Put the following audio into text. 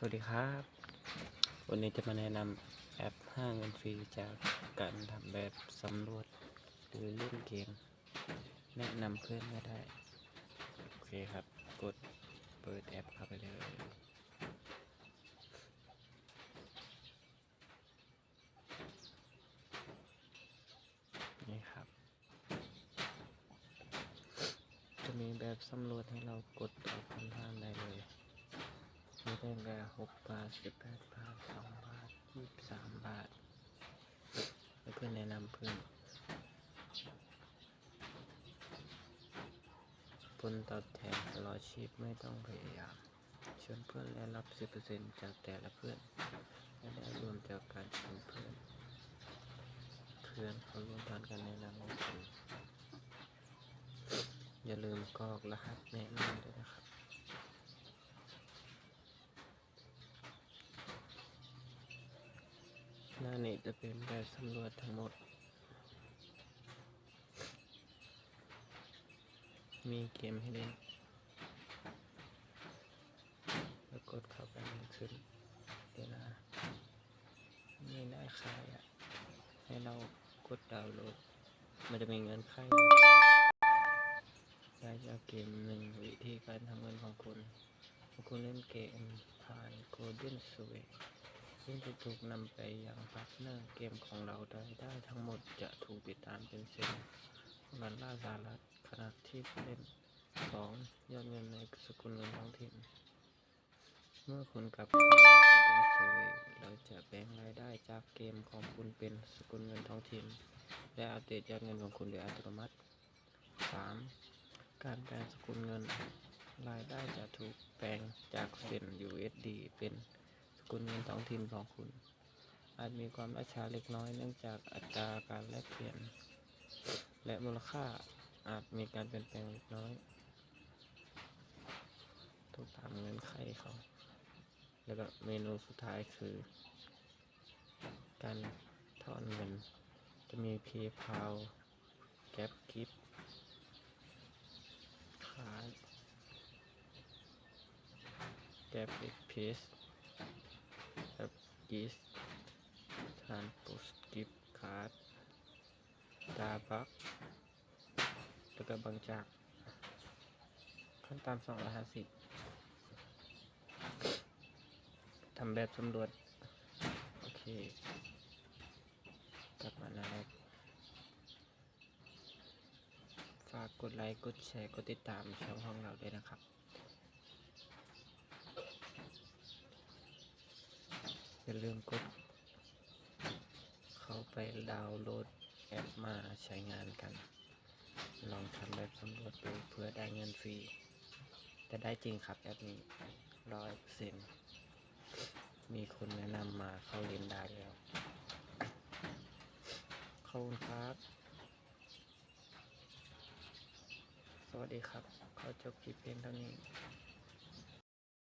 สวัสดีครับ วันนี้จะมาแนะนำแอปห้าเงินฟรีจากการทำแบบสำรวจหรือเล่นเกม แนะนำเพื่อนก็ได้ โอเคครับ กดเปิดแอปเข้าไปเลยนี่ครับ จะมีแบบสำรวจให้เรากดตอบคำถาม ได้เลยมีตั้งแต่หกบาทสิบแปดบาทสองบาทยี่สิบสามบาทให้เพื่อนแนะนำเพื่อนผลตอบแทนตลอดชีพไม่ต้องพยายามชวนเพื่อนและรับสิบเปอร์เซ็นต์จากแต่ละเพื่อน และได้รวมจากการชวนเพื่อน เพื่อนเขาร่วมทานกันแนะนำให้คุณอย่าลืมกรอกรหัสแนะนำด้วยนะครับ หน้านี้จะเป็นแบบสำรวจทั้งหมด มีเกมให้เล่นแล้วกดเข้าไปมันขึ้นเดี๋ยวนะไม่ได้ขายอะ ให้เรากดดาวน์โหลด มันจะมีเงินไขได้จากเกมหนึ่งวิธีการทำเงินของคุณ คุณเล่นเกมผ่าน Golden Sway ซึ่งจะถูกนำไปยังพาร์ทเนอร์เกมของเราโดยได้ทั้งหมดจะถูกติดตามเป็นเซ็นดอลลาสหรัฐขณะที่ผู้เล่นสองยอดเงินในสกุลเงินท้องถิ่น เมื่อคุณกลับเข้ามาเป็นโซเวเราจะแบ่งรายได้จากเกมของคุณเป็นสกุลเงินท้องถิ่น และอัปเดตยอดเงินของคุณโดยอัตโนมัติ 3. การแปลงสกุลเงิน รายได้จะถูกแปลงจากเซ็น USD เป็น กุลเงินท้องถิ่นของคุณ อาจมีความล่าช้าเล็กน้อยเนื่องจากอัตราการแลกเปลี่ยน และมูลค่าอาจมีการเปลี่ยนแปลงเล็กน้อยต้องตามเงินไขเขาแล้วก็เมนูสุดท้ายคือ การถอนเงิน จะมี PayPal g a p Gift คาร์ด g a p Express แบบ Gis ทานโปสกิฟคาร์ดดาบักแล้วก็บางจาก ขั้นตาม250ทำแบบสำรวจ โอเค กลับมานะครับฝากกดไลค์ กดแชร์ กดติดตามช่องของเราด้วยนะครับ อย่าลืมกด เข้าไปดาวน์โหลดแอปมาใช้งานกัน ลองทำแบบสำรวจดูเพื่อได้เงินฟรี แต่ได้จริงครับแอปนี้ร้อยเซ็นมีคนแนะนำมาเข้าเรียนได้แล้วขอบคุณครับ สวัสดีครับ ขอจบคลิปเพียงเท่านี้